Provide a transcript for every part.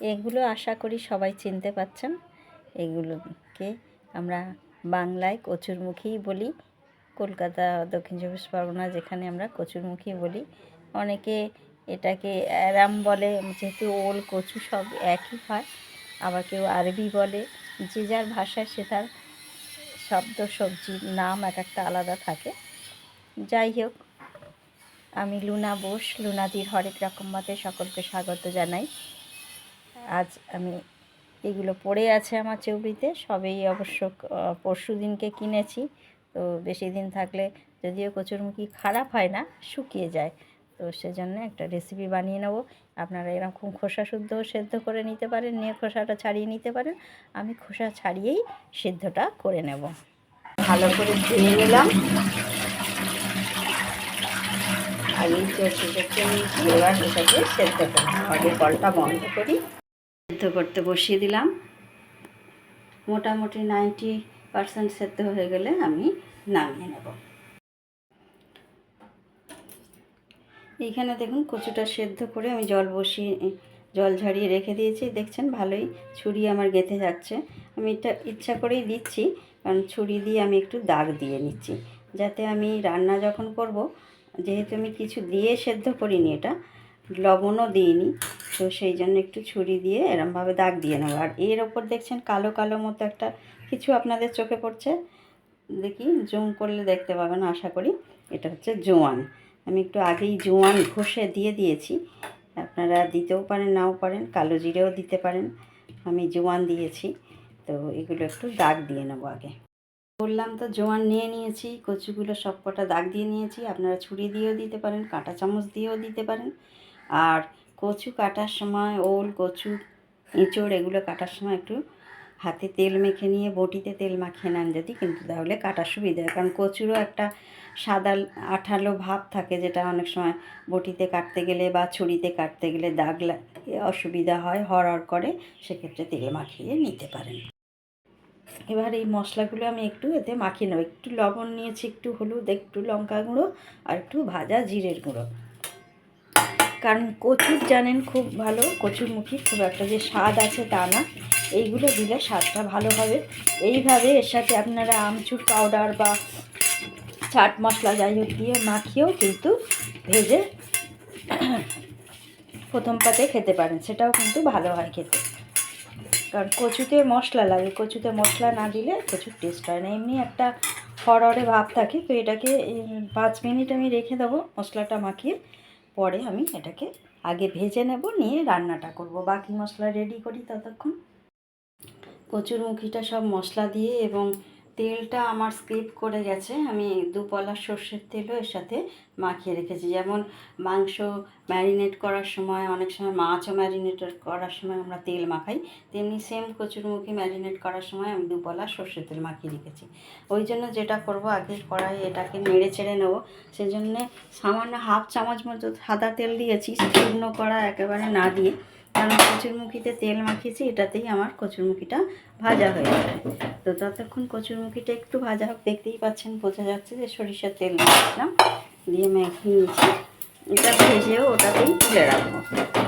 এগুলো আশা করি সবাই চিনতে পাচ্ছেন। এগুলোকে আমরা বাংলায় কচুরমুখী বলি। কলকাতা, দক্ষিণ চব্বিশ পরগনা যেখানে আমরা কচুরমুখী বলি। অনেকে এটাকে অ্যারাম বলে, যেহেতু ওল, কচু সব একই হয়। আবার কেউ আরবি বলে, যে যার ভাষায় সে তার শব্দ সবজির নাম এক একটা আলাদা থাকে। যাই হোক, আমি লুনা বোস, লুনাদির হরেক রকম মতে সকলকে স্বাগত জানাই। আজ আমি এগুলো পড়ে আছে আমার চৌবিতে সবেই অবশ্য পরশু দিনকে কিনেছি। তো বেশি দিন থাকলে যদিও কচুরমুখী খারাপ হয় না, শুকিয়ে যায়। তো সেজন্য একটা রেসিপি বানিয়ে নেব। আপনারা এরকম খোসা শুদ্ধ সেদ্ধ করে নিতে পারেন, নিয়ে খোসাটা ছাড়িয়ে নিতে পারেন। আমি খোসা ছাড়িয়েই সিদ্ধটা করে নেব। ভালো করে ধুয়ে নিলাম। চলছে দেখতে নিয়েছি এবার এটাকে সেদ্ধ করব আগে কলটা বন্ধ করি। সেদ্ধ করতে বসিয়ে দিলাম। মোটামুটি নাইনটি পারসেন্ট সেদ্ধ হয়ে গেলে আমি নামিয়ে নেব। এইখানে দেখুন কচুটা সেদ্ধ করে আমি জল বসিয়ে, জল ঝাড়িয়ে রেখে দিয়েছি। দেখছেন ভালোই ছুরি আমার গেঁথে যাচ্ছে। আমি এটা ইচ্ছা করেই দিচ্ছি, কারণ ছুরি দিয়ে আমি একটু দাগ দিয়ে নিচ্ছি। যাতে আমি রান্না যখন করব, যেহেতু আমি কিছু দিয়ে সেদ্ধ করিনি এটা লবণও দিইনি, তো সেই জন্য একটু ছুরি দিয়ে এরমভাবে দাগ দিয়ে নেব। আর এর ওপর দেখছেন কালো কালো মতো একটা কিছু আপনাদের চোখে পড়ছে? দেখি, জুম করলে দেখতে পাবেন, আশা করি। এটা হচ্ছে জোয়ান। আমি একটু আগেই জোয়ান ঘষে দিয়ে দিয়েছি। আপনারা দিতেও পারেন, নাও পারেন, কালো জিরেও দিতে পারেন। আমি জোয়ান দিয়েছি, তো এগুলো একটু দাগ দিয়ে নেব আগে। বললাম তো জোয়ান নিয়ে নিয়েছি, কচুগুলো সব কটা দাগ দিয়ে নিয়েছি। আপনারা ছুরি দিয়েও দিতে পারেন, কাঁটা চামচ দিয়েও দিতে পারেন। আর কচু কাটার সময়, ওল, কচু, এঁচড় এগুলো কাটার সময় একটু হাতে তেল মেখে নিয়ে বটিতে তেল মাখিয়ে নেন যদি, কিন্তু তাহলে কাটার সুবিধা হয়। কারণ কচুরও একটা সাদা আঠালো ভাব থাকে যেটা অনেক সময় বটিতে কাটতে গেলে বা ছুরিতে কাটতে গেলে দাগ অসুবিধা হয়, হরহর করে, সেক্ষেত্রে তেল মাখিয়ে নিতে পারেন। এবার এই মশলাগুলো আমি একটু এতে মাখিয়ে নেব। একটু লবণ নিয়েছি, একটু হলুদ, একটু লঙ্কা গুঁড়ো আর একটু ভাজা জিরের গুঁড়ো। কারণ কচুর জানেন খুব ভালো, কচুর কচুরমুখী খুব একটা যে স্বাদ আছে তা না। এইগুলো দিলে স্বাদটা ভালো হবে। এইভাবে এর সাথে আপনারা আমচুর পাউডার বা চাট মশলা যাই হোক দিয়ে মাখিয়েও কিন্তু ভেজে প্রথম পাতে খেতে পারেন। সেটাও কিন্তু ভালো হয় খেতে। কারণ কচুতে মশলা লাগে। কচুতে মশলা না দিলে কচুর টেস্ট হয় না। এমনি একটা ফররে ভাব থাকে। তো এটাকে পাঁচ মিনিট আমি রেখে দেবো মশলাটা মাখিয়ে। পরে আমি এটাকে আগে ভেজে নেব, নিয়ে রান্নাটা করব। বাকি মশলা রেডি করি ততক্ষণ। কচুরমুখিটা সব মশলা দিয়ে এবং তেলটা আমার স্কিপ করে গেছে। আমি দুপলা সর্ষের তেলও এর সাথে মাখিয়ে রেখেছি। যেমন মাংস ম্যারিনেট করার সময়, অনেক সময় মাছও ম্যারিনেট করার সময় আমরা তেল মাখাই। তেমনি সেম কচুরমুখী ম্যারিনেট করার সময় আমি দুপলা সর্ষের তেল মাখিয়ে রেখেছি। ওই জন্য যেটা করব, আগে কড়াই এটাকে নেড়ে চেড়ে নেব। সেজন্যে সামান্য হাফ চামচ মতো সাদা তেল দিয়েছি, শুকনো করা একেবারে না দিয়ে। কারণ কচুরমুখিতে তেল মাখিয়েছি, এটাতেই আমার কচুরমুখিটা ভাজা হয়ে যাবে। তো ততক্ষণ কচুরমুখিটা একটু ভাজা হোক, দেখতেই পাচ্ছেন, বোঝা যাচ্ছে যে সরিষার তেল দিয়েছিলাম দিয়ে মেখে নিয়েছি। এটা ভেজেও ওটাতেই তুলে রাখব।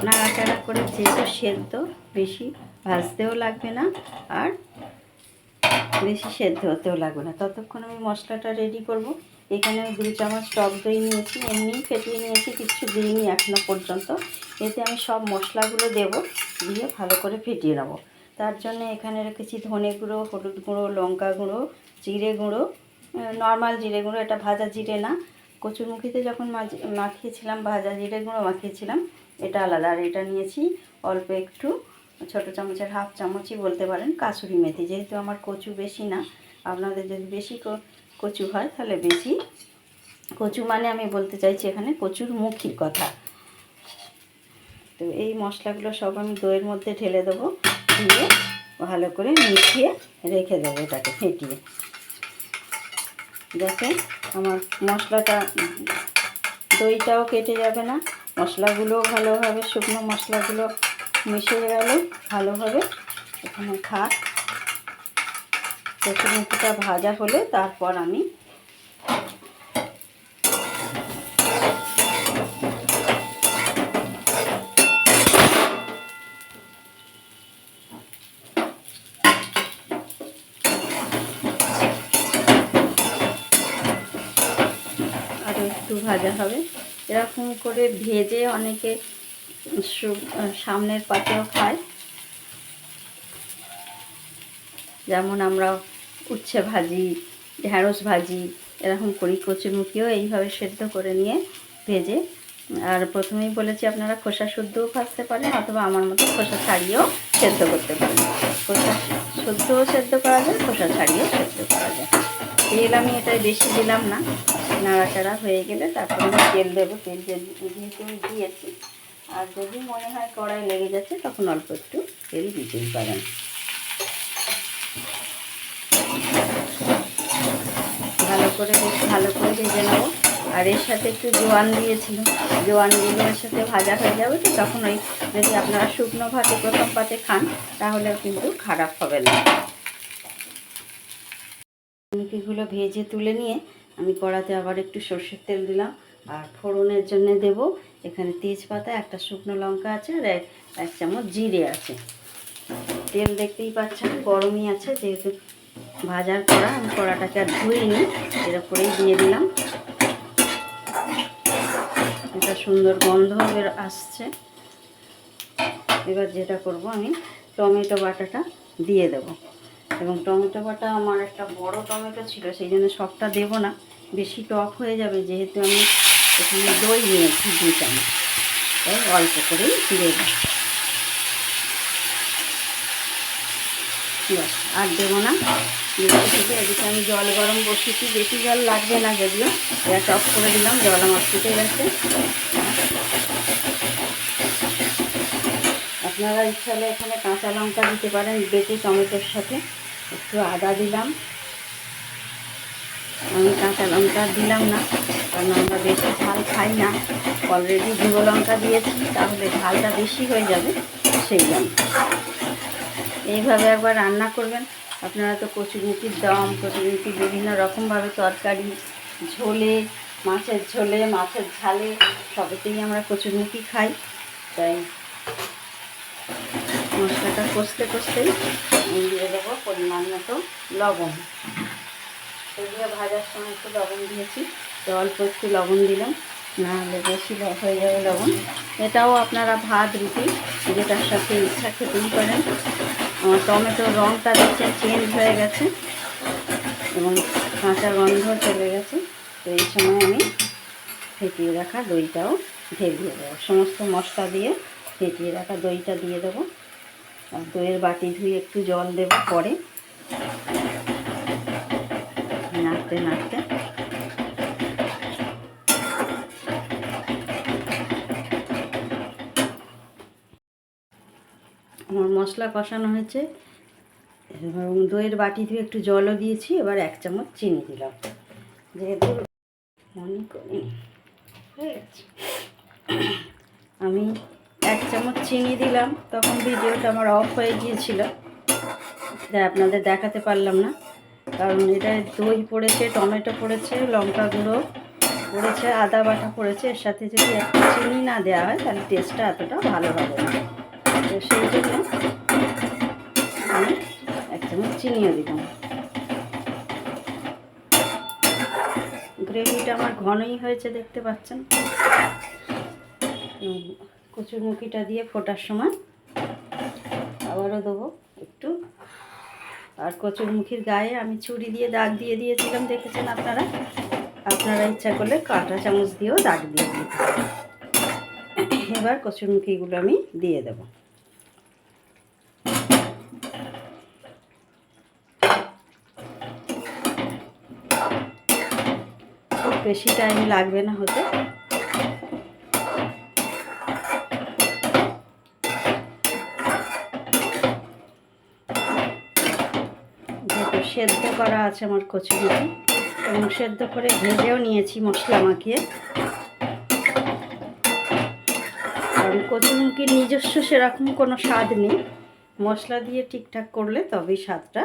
নাড়াচাড়া করে যেহেতু সেদ্ধ, বেশি ভাজতেও লাগবে না, আর বেশি সেদ্ধ হতেও লাগবে না। ততক্ষণ আমি মশলাটা রেডি করব। এখানে দু চামচ টক দই নিয়েছি, এমনি ফেটিয়ে নিয়েছি কিছু দিইনি এখনও পর্যন্ত। এতে আমি সব মশলাগুলো দেব, দিয়ে ভালো করে ফেটিয়ে নেব। তার জন্য এখানে রেখেছি ধনে গুঁড়ো, হলুদ গুঁড়ো, লঙ্কা গুঁড়ো, জিরে গুঁড়ো। নর্মাল জিরে গুঁড়ো, এটা ভাজা জিরে না। কচুরমুখিতে যখন মাখিয়েছিলাম, ভাজা জিরে গুঁড়ো মাখিয়েছিলাম, এটা আলাদা। আর এটা নিয়েছি অল্প একটু ছোটো চামচের হাফ চামচই বলতে পারেন, কাসুরি মেথি। যেহেতু আমার কচু বেশি না, আপনাদের যদি বেশি কচু হয়, তাহলে বেশি। কচু মানে আমি বলতে চাইছি এখানে কচুর মুখির কথা। তো এই মশলাগুলো সব আমি দইয়ের মধ্যে ঢেলে দেবো। দিয়ে ভালো করে মিশিয়ে রেখে দেবো এটাকে ফেটিয়ে। দেখেন, আমার মশলাটা, দইটাও কেটে যাবে না। মশলাগুলোও ভালোভাবে, শুকনো মশলাগুলো মিশে গেল, ভালোভাবে এখানে খাট কচুরমুখিটা ভাজা হলে তারপর আমি ভাজা হবে। এরকম করে ভেজে অনেকে সামনের পাতেও খায়। যেমন আমরা উচ্ছে ভাজি ঢ্যাঁড়স ভাজি, এরকম করি, কচুমুখিও এইভাবে সেদ্ধ করে নিয়ে ভেজে। আর প্রথমেই বলেছি আপনারা খোসা শুদ্ধও ভাজতে পারেন অথবা আমার মতো খোসা ছাড়িয়েও সেদ্ধ করতে পারেন। খোসা শুদ্ধও সেদ্ধ করা যায়, খোসা ছাড়িয়েও সেদ্ধ করা যায়। তেল আমি এটাই বেশি দিলাম না। নাড়াচাড়া হয়ে গেলে তারপরে আমি তেল দেবো। তেল যেহেতু আমি দিয়েছি, আর যদি মনে হয় কড়াই লেগে যাচ্ছে, তখন অল্প একটু তেল দিতেই পারেন। ভালো করে বেশ ভালো করে ভেজে নেব। আর এর সাথে একটু জোয়ান দিয়েছিলাম। জোয়ান দিলে এর সাথে ভাজা হয়ে যাবে তো, তখন ওই যদি আপনারা শুকনো ভাতে প্রথম পাতে খান, তাহলেও কিন্তু খারাপ হবে না। মুখিগুলো ভেজে তুলে নিয়ে আমি কড়াতে আবার একটু সর্ষের তেল দিলাম। আর ফোড়নের জন্য দেব এখানে তেজপাতা, একটা শুকনো লঙ্কা আছে আর এক চামচ জিরে আছে। তেল দেখতেই পাচ্ছেন গরমই আছে, যেহেতু ভাজার কড়া, আমি কড়াটাকে আর ধুইনি এর উপরেই দিয়ে দিলাম। এটা সুন্দর গন্ধ বের আসছে। এবার যেটা করব আমি টমেটো বাটাটা দিয়ে দেব। এবং টমেটো বাটা আমার একটা বড় টমেটো ছিল, সেই জন্য সবটা দেবো না। বেশি টক হয়ে যাবে যেহেতু আমি এখানে দই নিয়েছি দুই চামচ। তাই অল্প করেই দেবো। আর দেবো না। থেকে এদিকে আমি জল গরম বসিয়েছি, বেশি জল লাগবে না যদিও। গ্যাস অফ করে দিলাম, জল আমার ফুটে গেছে। আপনারা ইচ্ছা হলে এখানে কাঁচা লঙ্কা দিতে পারেন, বেটে টমেটোর সাথে। একটু আদা দিলাম। আমি কাঁচা লঙ্কা দিলাম না, কারণ আমরা বেশি ঝাল খাই না। অলরেডি গুঁড়ো লঙ্কা দিয়েছি, তাহলে ঝালটা বেশি হয়ে যাবে সেই জন্য। এইভাবে একবার রান্না করবেন। আপনারা তো কচুরমুখির দম কচুরমুখি বিভিন্ন রকমভাবে তরকারি, ঝোলে, মাছের ঝোলে, মাছের ঝালে, সবেতেই আমরা কচুরমুখি খাই। তাই মশলাটা কষতে কষতেই দিয়ে দেবো পরিমাণ মতো লবণ। সেগুলো ভাজার সময় একটু লবণ দিয়েছি। তো অল্প একটু লবণ দিলাম, না হলে বেশি হয়ে যাবে লবণ। এটাও আপনারা ভাত, রুটি যেটার সাথে ইচ্ছা খেতেই পারেন। আমার টমেটোর রঙটা দেখছে চেঞ্জ হয়ে গেছে এবং কাঁচা গন্ধ চলে গেছে। তো এই সময় আমি ফেটিয়ে রাখা দইটাও ঢেলিয়ে দেবো। সমস্ত মশলা দিয়ে ফেটিয়ে রাখা দইটা দিয়ে দেবো। দইয়ের বাটি ধুয়ে একটু জল দেবো পরে। নাড়তে নাড়তে। আমার মশলা কষানো হয়েছে। দইয়ের বাটি ধুয়ে একটু জলও দিয়েছি, এবার এক চামচ চিনি দিলাম। যেহেতু মনে করি আমি এক চামচ চিনি দিলাম, তখন ভিডিওটা আমার অফ হয়ে গিয়েছিল। তাই আপনাদের দেখাতে পারলাম না, কারণ এটা দই পড়েছে, টমেটো পড়েছে, লঙ্কা গুঁড়ো পড়েছে, আদা বাটা পড়েছে। এর সাথে যদি একটু চিনি না দেওয়া হয়, তাহলে টেস্টটা এতটা ভালো হবে তো সেই জন্য আমি এক চামচ চিনিও দিলাম। গ্রেভিটা আমার ঘনই হয়েছে, দেখতে পাচ্ছেন? কচুরমুখিটা দিয়ে ফোটার সময় আবারও দেবো একটু। আর কচুরমুখির গায়ে আমি ছুরি দিয়ে দাগ দিয়ে দিয়েছিলাম, দেখেছেন আপনারা? আপনারা ইচ্ছা করলে কাঁটা চামচ দিয়েও দাগ দিয়ে দিতে। এবার কচুরমুখিগুলো আমি দিয়ে দেবো। খুব বেশি টাইম লাগবে না হতে যেহেতু সেদ্ধ করা আছে আমার কচুরিটি এবং সেদ্ধ করে ভেজেও নিয়েছি মশলা মাখিয়ে। কারণ কচুরমুখির নিজস্ব সেরকম কোনো স্বাদ নেই। মশলা দিয়ে ঠিকঠাক করলে তবেই স্বাদটা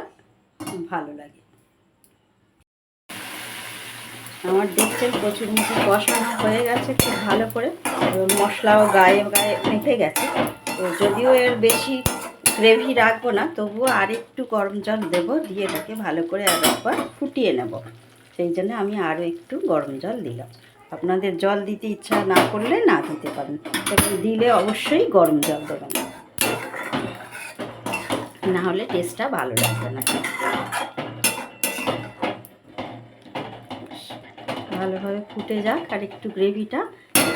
ভালো লাগে। আমার দেখছেন কচুরমুখি কষানো হয়ে গেছে খুব ভালো করে। মশলাও গায়ে গায়ে মেখে গেছে। তো যদিও এর বেশি গ্রেভি রাখব না, তবুও আর একটু গরম জল দেবো, দিয়ে এটাকে ভালো করে আর একবার ফুটিয়ে নেব। সেই জন্য আমি আরও একটু গরম জল দিলাম। আপনাদের জল দিতে ইচ্ছা না করলে না দিতে পারেন, তবে দিলে অবশ্যই গরম জল দেবেন। না হলে টেস্টটা ভালো লাগবে না। ভালোভাবে ফুটে যাক, আর একটু গ্রেভিটা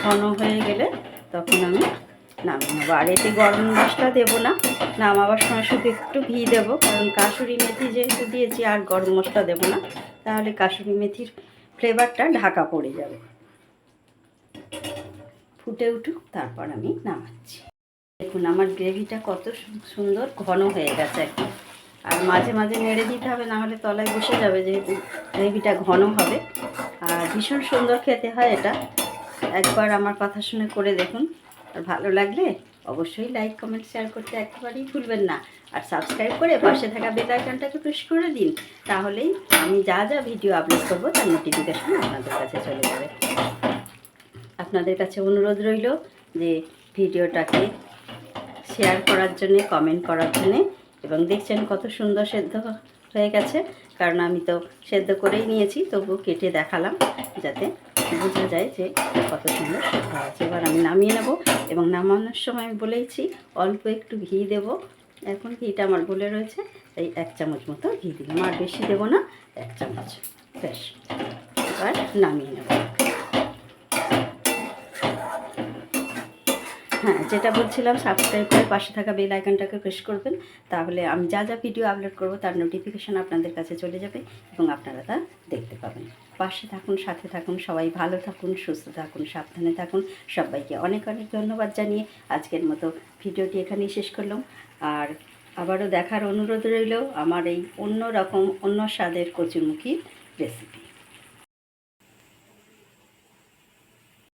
ঘন হয়ে গেলে তখন আমি নেব আর এতে গরম মশলা দেবো না। নামাবার সময় শুধু একটু ঘি দেবো, কারণ কাশুরি মেথি যেহেতু দিয়েছি, আর গরম মশলা দেবো না। তাহলে কাশুরি মেথির ফ্লেভারটা ঢাকা পড়ে যাবে। ফুটে উঠুক, তারপর আমি নামাচ্ছি। দেখুন, আমার গ্রেভিটা কত সুন্দর ঘন হয়ে গেছে একদম। আর মাঝে মাঝে নেড়ে দিতে হবে, না হলে তলায় বসে যাবে, যেহেতু গ্রেভিটা ঘন হবে। আর ভীষণ সুন্দর খেতে হয় এটা। একবার আমার কথা শুনে করে দেখুন। আর ভালো লাগলে অবশ্যই লাইক কমেন্ট শেয়ার করতে একেবারেই ভুলবেন না। আর সাবস্ক্রাইব করে পাশে থাকা বেল প্রেস করে দিন। তাহলেই আমি যা যা ভিডিও আপলোড করব তার নোটিফিকেশন আপনাদের কাছে চলে যাবে। আপনাদের কাছে অনুরোধ রইল যে ভিডিওটাকে শেয়ার করার জন্যে কমেন্ট করার জন্যে, এবং দেখছেন কত সুন্দর সেদ্ধ হয়ে গেছে। কারণ আমি তো সেদ্ধ করেই নিয়েছি তবু কেটে দেখালাম যাতে বোঝা যায় যে কত সুন্দর সেদ্ধ হয়েছে। এবার আমি নামিয়ে নেব এবং নামানোর সময় আমি বলেইছি অল্প একটু ঘি দেব। এখন ঘিটা আমার বলে রয়েছে এই এক চামচ মতো ঘি দিলাম। আর বেশি দেবো না, এক চামচ। বেশ, এবার নামিয়ে নেব। হ্যাঁ যেটা বলছিলাম সাবস্ক্রাইব করে পাশে থাকা বেল আইকনটাকে প্রেস করবেন, তাহলে আমি যা যা ভিডিও আপলোড করব তার নোটিফিকেশান আপনাদের কাছে চলে যাবে এবং আপনারা তা দেখতে পাবেন। পাশে থাকুন, সাথে থাকুন, সবাই ভালো থাকুন, সুস্থ থাকুন, সাবধানে থাকুন। সবাইকে অনেক অনেক ধন্যবাদ জানিয়ে আজকের মতো ভিডিওটি এখানেই শেষ করলাম। আর আবারও দেখার অনুরোধ রইল আমার এই অন্য রকম অন্য স্বাদের কচুরমুখীর রেসিপি